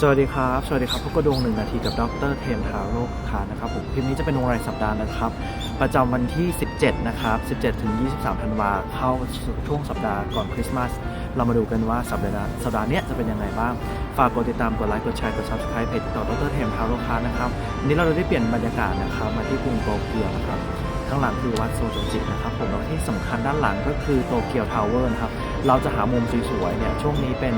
สวัสดีครับ สวัสดีครับพบกระดวงหนึ่งนาทีกับดรเทมทาโร่คานะครับผมคลิปนี้จะเป็นวงรายสัปดาห์นะครับ ประจำวันที่ 17 นะครับ 17 ถึง 23 ธันวาเข้าช่วงสัปดาห์ก่อนคริสต์มาส เรามาดูกันว่าสัปดาห์สัปดาห์นี้จะเป็นยังไงบ้าง ฝากกดติดตาม กดไลค์ กดแชร์ กด subscribe เพจติดต่อดรเทมทาโร่คานะครับวันนี้เราได้เปลี่ยนบรรยากาศนะครับมาที่กรุงโตเกียวนะครับข้างหลังคือวัดโซโจจินะครับผมแล้วที่สำคัญด้านหลังก็คือโตเกียวทาวเวอร์นะครับ เราจะหามุมสวยๆเนี่ยช่วงนี้เป็น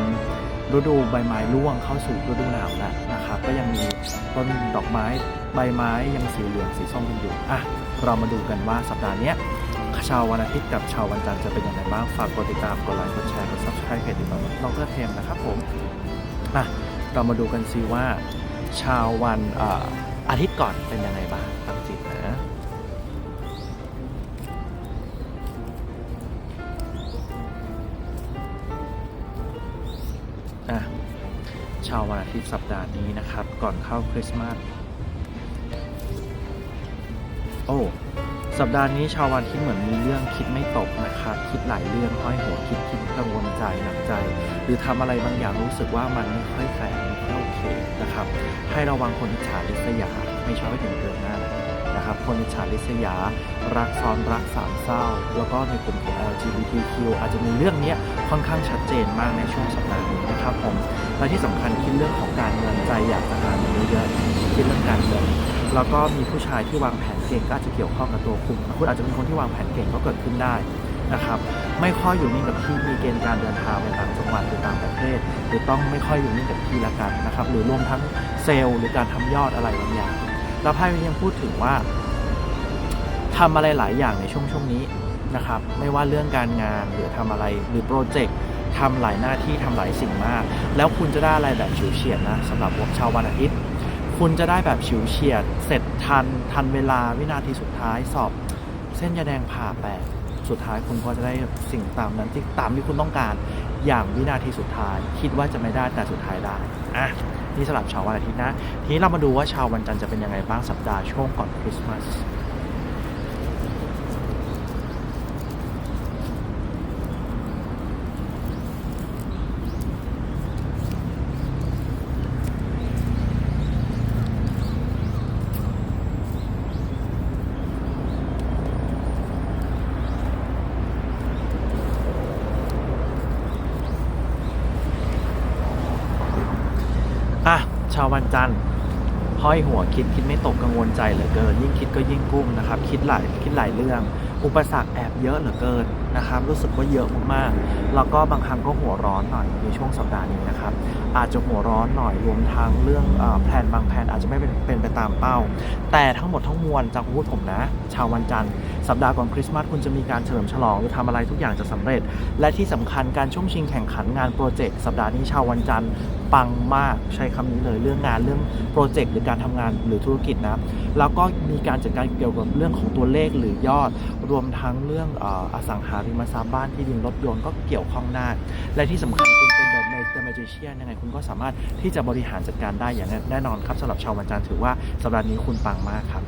ฤดูใบไม้ร่วงเข้าสู่ฤดูหนาวแล้วนะครับก็ยังมีต้นดอกไม้ใบไม้ยังสีเหลืองสีส้มกันอยู่อะเรามาดูกันว่าสัปดาห์นี้ชาววันอาทิตย์กับชาววันจันทร์จะเป็นยังไงบ้างฝากกดติดตามกดไลค์กดแชร์กด subscribe เพจติดต่อดรเทมนะครับผมอะเรามาดูกันซิว่า ชาววันออาทิตย์ก่อนเป็นยังไงบ้างตั้งจิตนะ ชาววันอาทิตย์สัปดาห์นี้นะครับ ก่อนเข้าคริสต์มาสโอ้สัปดาห์นี้ชาววันอาทิตย์เหมือนมีเรื่องคิดไม่ตกนะครับ คิดหลายเรื่องห้อยหัวคิดคิดกังวลใจหนักใจ หรือทำอะไรบางอย่างรู้สึกว่ามันไม่ค่อยแฟร์ไม่ค่อยโอเคนะครับ ให้ระวังคนอิจฉาริษยาไม่ชอบให้ถึงเกินหน้านะครับ คนอิจฉาริษยา รักซ้อนรักสามเศร้า แล้วก็ในกลุ่มของ LGBTQ อาจจะมีเรื่องนี้ค่อนข้างชัดเจนมากในช่วงสัปดาห์นี้นะครับผม และที่สำคัญคิดเรื่องของการเงินใจอยากจะหาเงินเยอะคิดเรื่องการเงินแล้วก็มีผู้ชายที่วางแผนเก่งก็อาจจะเกี่ยวข้องกับตัวคุณคุณอาจจะเป็นคนที่วางแผนเก่งก็เกิดขึ้นได้นะครับไม่ค่อยอยู่นิ่งกับที่มีเกณฑ์การเดินทางไปต่างจังหวัดหรือต่างประเทศ หรือต้องไม่ค่อยอยู่นิ่งกับที่ละกันนะครับหรือรวมทั้งเซลล์หรือการทำยอดอะไรบางอย่างแล้วไพ่ยังพูดถึงว่าทำอะไรหลายอย่างในช่วงช่วงนี้นะครับไม่ว่าเรื่องการงานหรือทำอะไรหรือโปรเจกต์ ทำหลายหน้าที่ทำหลายสิ่งมาก แล้วคุณจะได้อะไรแบบฉิวเฉียดนะสำหรับชาววันอาทิตย์ คุณจะได้แบบฉิวเฉียด เสร็จทันทันเวลาวินาทีสุดท้ายสอบ เส้นยาแดงผ่าแปดสุดท้ายคุณก็จะได้สิ่งตามนั้นที่ตามที่คุณต้องการอย่างวินาทีสุดท้าย คิดว่าจะไม่ได้แต่สุดท้ายได้อะนี่สำหรับชาววันอาทิตย์นะ ทีนี้เรามาดูว่าชาววันจันทร์จะเป็นยังไงบ้างสัปดาห์ช่วงก่อนคริสต์มาส อะชาววันจันทร์ห้อยหัวคิดคิดไม่ตกกังวลใจเหลือเกิน ยิ่งคิดก็ยิ่งกุ้มนะครับ คิดหลายคิดหลายเรื่อง อุปสรรคแอบเยอะเหลือเกินนะครับ รู้สึกว่าเยอะมากๆแล้วก็บางครั้งก็หัวร้อนหน่อยในช่วงสัปดาห์นี้นะครับ อาจจะหัวร้อนหน่อยรวมทั้งเรื่องแผนบางแผนอาจจะไม่เป็นเป็นไปตามเป้า แต่ทั้งหมดทั้งมวลจากพูดผมนะ ชาววันจันทร์ สัปดาห์ก่อนคริสต์มาสคุณจะมีการเฉลิมฉลองหรือทำอะไรทุกอย่างจะสำเร็จ และที่สำคัญการช่วงชิงแข่งขันงานโปรเจกต์สัปดาห์นี้ชาววันจันทร์ปังมากใช้คำนี้เลยเรื่องงานเรื่องโปรเจกต์หรือการทำงานหรือธุรกิจนะแล้วก็มีการจัดการเกี่ยวกับเรื่องของตัวเลขหรือยอด รวมทั้งเรื่องออสังหาริมทรัพย์บ้านที่ดินรถยนต์ก็เกี่ยวข้องได้และที่สำคัญคุณเป็นเดอะเมเจเชียนยังไงคุณก็สามารถที่จะบริหารจัดการได้อย่างแน่นอนครับสำหรับชาววันจันทร์ถือว่าสัปดาห์นี้คุณปังมากครับ